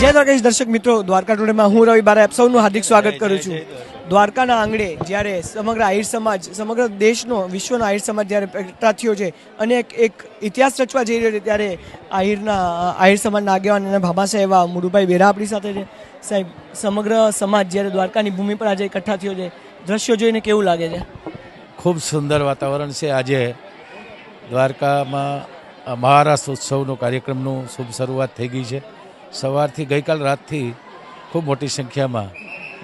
જય દ્વારકાધીશ દર્શક મિત્રો દ્વારકા ટુડેમાં હું રવિ બારા આપ સૌનું હાર્દિક સ્વાગત કરું છું. દ્વારકાના આંગણે જ્યારે સમગ્ર આહિર સમાજ સમગ્ર દેશનો વિશ્વનો આહિર સમાજ જ્યારે એકઠા થયો છે અને એક એક ઇતિહાસ રચવા જઈ રહ્યો છે ત્યારે આહિરના આહિર સમાજના આગેવાન અને ભાભા સાહેબ એવા મુરુભાઈ બેરા આપણી સાથે છે. સાહેબ સમગ્ર સમાજ જ્યારે દ્વારકાની ભૂમિ પર આજે એકઠા થયો છે. દ્રશ્યો જોઈને કેવું લાગે છે? ખૂબ સુંદર વાતાવરણ છે. આજે દ્વારકામાં મહારાષ્ટ્ર ઉત્સવનો કાર્યક્રમનું શુભ શરૂઆત થઈ ગઈ છે. સવારથી ગઈકાલ રાતથી ખૂબ મોટી સંખ્યામાં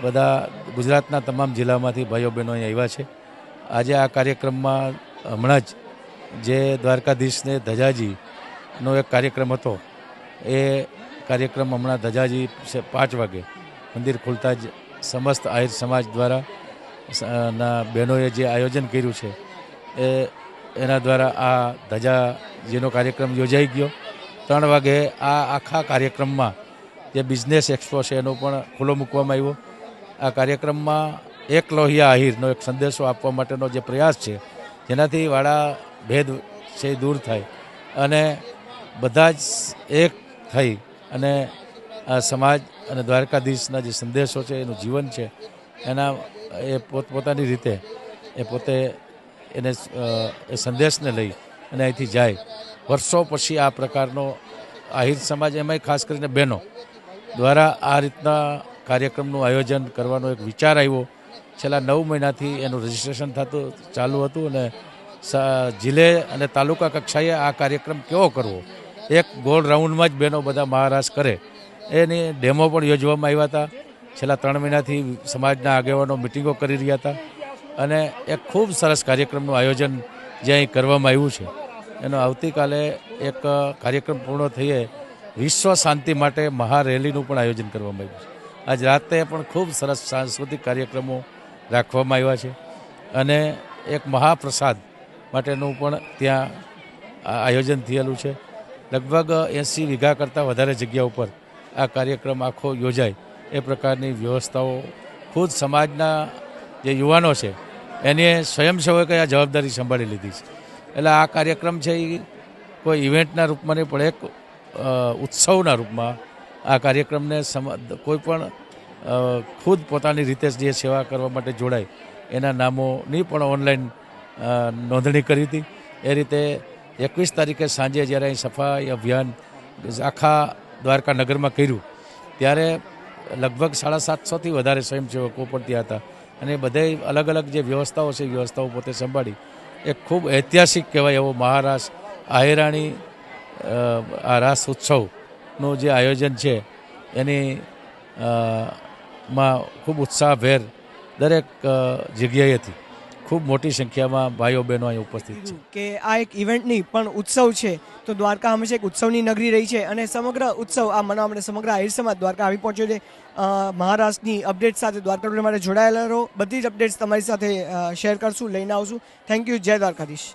બધા ગુજરાતના તમામ જિલ્લામાંથી ભાઈઓ બહેનો અહીં આવ્યા છે. આજે આ કાર્યક્રમમાં હમણાં જ જે દ્વારકાધીશને ધજાજીનો એક કાર્યક્રમ હતો, એ કાર્યક્રમ હમણાં ધજાજી પાંચ વાગે મંદિર ખુલતા જ સમસ્ત આહિર સમાજ દ્વારા ના બહેનોએ જે આયોજન કર્યું છે, એ એના દ્વારા આ ધજાજીનો કાર્યક્રમ યોજાઈ ગયો. ત્રણ વાગે આ આખા કાર્યક્રમમાં જે બિઝનેસ એક્સપો છે એનો પણ ખુલ્લો મૂકવામાં આવ્યો. આ કાર્યક્રમમાં એક લોહિયા આહિરનો એક સંદેશો આપવા માટેનો જે પ્રયાસ છે, જેનાથી વાળા ભેદ છે દૂર થાય. અને બધા જ એક થઈ અને સમાજ અને દ્વારકાધીશના જે સંદેશો છે, એનું જીવન છે, એના એ પોતપોતાની રીતે એ પોતે એને એ સંદેશને લઈ અને અહીંથી જાય. વર્ષો પછી આ પ્રકારનો આહિર સમાજ, એમાંય ખાસ કરીને બહેનો દ્વારા આ રીતના કાર્યક્રમનું આયોજન કરવાનો એક વિચાર આવ્યો. છેલ્લા નવ મહિનાથી એનું રજીસ્ટ્રેશન થતું, ચાલુ હતું અને જિલ્લે અને તાલુકા કક્ષાએ આ કાર્યક્રમ કેવો કરવો? એક ગોળ રાઉન્ડમાં જ બહેનો બધા મહારાષ્ટ્ર કરે. એની ડેમો પણ યોજવામાં આવ્યા હતા. છેલ્લા ત્રણ મહિનાથી સમાજના આગેવાનો મિટિંગો કરી રહ્યા હતા. અને એક ખૂબ સરસ કાર્યક્રમનું આયોજન જે અહીં કરવામાં આવ્યું છે. એનો આવતીકાલે એક કાર્યક્રમ પૂર્ણ થઈએ વિશ્વ શાંતિ માટે મહારેલીનું પણ આયોજન કરવામાં આવ્યું છે. આજ રાતે પણ ખૂબ સરસ સાંસ્કૃતિક કાર્યક્રમો રાખવામાં આવ્યા છે અને એક મહાપ્રસાદ માટેનું પણ ત્યાં આયોજન થયેલું છે. લગભગ એંસી વીઘા કરતાં વધારે જગ્યા ઉપર આ કાર્યક્રમ આખો યોજાય. એ પ્રકારની વ્યવસ્થાઓ ખુદ સમાજના જે યુવાનો છે એની સ્વયંસેવકે આ જવાબદારી સંભાળી લીધી છે. એટલે આ કાર્યક્રમ છે એ કોઈ ઇવેન્ટના રૂપમાં નહીં, પણ એક ઉત્સવના રૂપમાં આ કાર્યક્રમને કોઈ પણ ખુદ પોતાની રીતે જે સેવા કરવા માટે જોડાય, એના નામોની પણ ઓનલાઈન નોંધણી કરી હતી. એ રીતે એકવીસ તારીખે સાંજે જ્યારે અહીં સફાઈ અભિયાન આખા દ્વારકા નગરમાં કર્યું, ત્યારે લગભગ સાડા સાતસોથી વધારે સ્વયંસેવકો પણ ત્યાં હતા. અને બધાય બધે અલગ અલગ જે વ્યવસ્થાઓ છે વ્યવસ્થાઓ પોતે સંભાળી. એ ખૂબ ઐતિહાસિક કહેવાય એવો મહારાસ આહિરાણી આ રાસ ઉત્સવનું જે આયોજન છે, એની માં ખૂબ ઉત્સાહભેર દરેક જગ્યાએથી. ખૂબ મોટી સંખ્યામાં ભાઈઓ બહેનો અહીં ઉપસ્થિત છે. કે આ એક ઇવેન્ટ નહીં, પણ ઉત્સવ છે. તો દ્વારકા હંમેશા એક ઉત્સવની નગરી રહી છે અને સમગ્ર ઉત્સવ આ મનાવવા માટે સમગ્ર આહિર સમાજ દ્વારકા આવી પહોંચ્યો છે. મહારાષ્ટ્રની અપડેટ સાથે દ્વારકા માટે જોડાયેલા રહો. બધી જ અપડેટ્સ તમારી સાથે શેર કરશું, લઈને આવશું. થેન્ક યુ જય દ્વારકાધીશ.